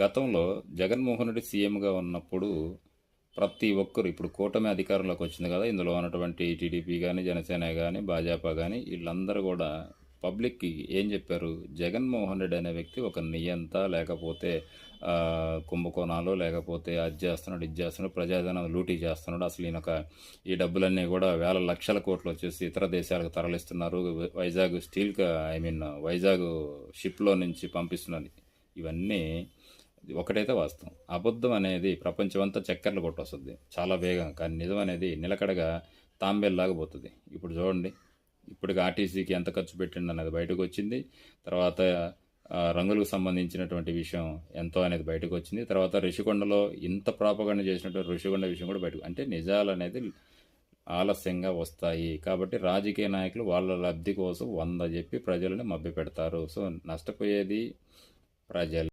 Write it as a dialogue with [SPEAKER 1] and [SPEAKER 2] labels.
[SPEAKER 1] గతంలో జగన్మోహన్ రెడ్డి సీఎంగా ఉన్నప్పుడు ప్రతి ఒక్కరు ఇప్పుడు కూటమి అధికారంలోకి వచ్చింది కదా ఇందులో ఉన్నటువంటి టీడీపీ కానీ జనసేన కానీ భాజపా కానీ వీళ్ళందరూ కూడా పబ్లిక్కి ఏం చెప్పారు? జగన్మోహన్ రెడ్డి అనే వ్యక్తి ఒక నియంత లేకపోతే కుంభకోణాలు లేకపోతే అది చేస్తున్నాడు ఇది చేస్తున్నాడు ప్రజాధనం లూటీ చేస్తున్నాడు అసలు ఈయన ఈ డబ్బులన్నీ కూడా వేల లక్షల కోట్లు వచ్చేసి ఇతర దేశాలకు తరలిస్తున్నారు. Vizag steel I mean Vizag షిప్లో నుంచి పంపిస్తున్నది. ఇవన్నీ ఒకటైతే వాస్తవం. అబద్ధం అనేది ప్రపంచం అంతా చక్కర్లు కొట్టొస్తుంది. చాలా వేగం కానీ నిజం అనేది నిలకడగా తాంబేల్లాగా పోతుంది. ఇప్పుడు చూడండి ఇప్పుడు ఆర్టీసీకి ఎంత ఖర్చు పెట్టిండు అనేది బయటకు వచ్చింది తర్వాత రంగులకు సంబంధించినటువంటి విషయం ఎంతో అనేది బయటకు వచ్చింది తర్వాత ఋషికొండలో ఇంత ప్రాపగండ చేసినటువంటి ఋషికొండ విషయం కూడా బయటకు అంటే నిజాలు అనేది ఆలస్యంగా వస్తాయి. కాబట్టి రాజకీయ నాయకులు వాళ్ళ లబ్ధి కోసం వంద చెప్పి ప్రజలను మభ్య పెడతారు సో నష్టపోయేది ప్రజలు.